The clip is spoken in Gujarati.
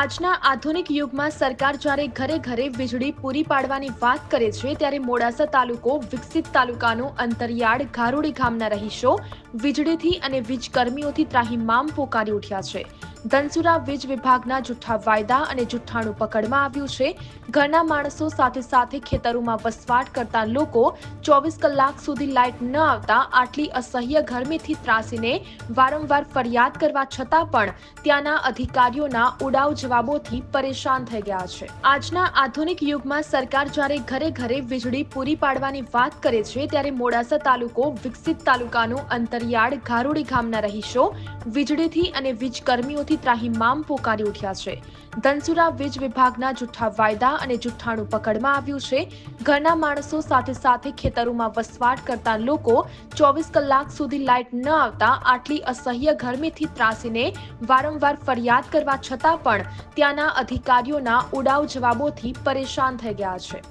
આજના આધુનિક યુગમાં સરકાર જ્યારે ઘરે ઘરે વીજળી પૂરી પાડવાની વાત કરે છે, ત્યારે મોડાસા તાલુકો વિકસિત તાલુકાનો અંતરિયાળ ગારુડી ગામના રહીશો વીજળીથી અને વીજ કર્મીઓથી ત્રાહિમામ પોકારી ઉઠ્યા છે. ધનસુરા વીજ વિભાગના જુઠ્ઠા વાયદા અને જુઠ્ઠાણું પકડમાં આવ્યું છે. ઘરના માણસો સાથે સાથે ખેતરોમાં વસવાટ કરતા લોકો ચોવીસ કલાક સુધી લાઇટ ન આવતા આટલી અસહ્ય ગરમીથી ત્રાસીને વારંવાર ફરિયાદ કરવા છતાં પણ ત્યાંના અધિકારીઓના ઉડાવ જવાબોથી પરેશાન થઈ ગયા છે. આજના આધુનિક યુગમાં સરકાર જ્યારે ઘરે ઘરે વીજળી પૂરી પાડવાની વાત કરે છે, ત્યારે મોડાસા તાલુકો વિકસિત તાલુકાનું અંતરિયાળ ગારુડી ગામના રહીશો વીજળીથી અને વીજ કર્મીઓથી ત્રાહિમામ પોકારી ઉઠ્યા છે. ધનસુરા વીજ વિભાગના જુઠ્ઠા વાયદા અને જુઠ્ઠાણું પકડમાં આવ્યું છે. ઘરના માણસો સાથે સાથે ખેતરોમાં વસવાટ કરતા લોકો ચોવીસ કલાક સુધી લાઇટ ન આવતા આટલી અસહ્ય ગરમીથી ત્રાસીને વારંવાર ફરિયાદ કરવા છતાં પણ ત્યાંના અધિકારીઓના ઉડાવ જવાબોથી પરેશાન થઈ ગયા છે.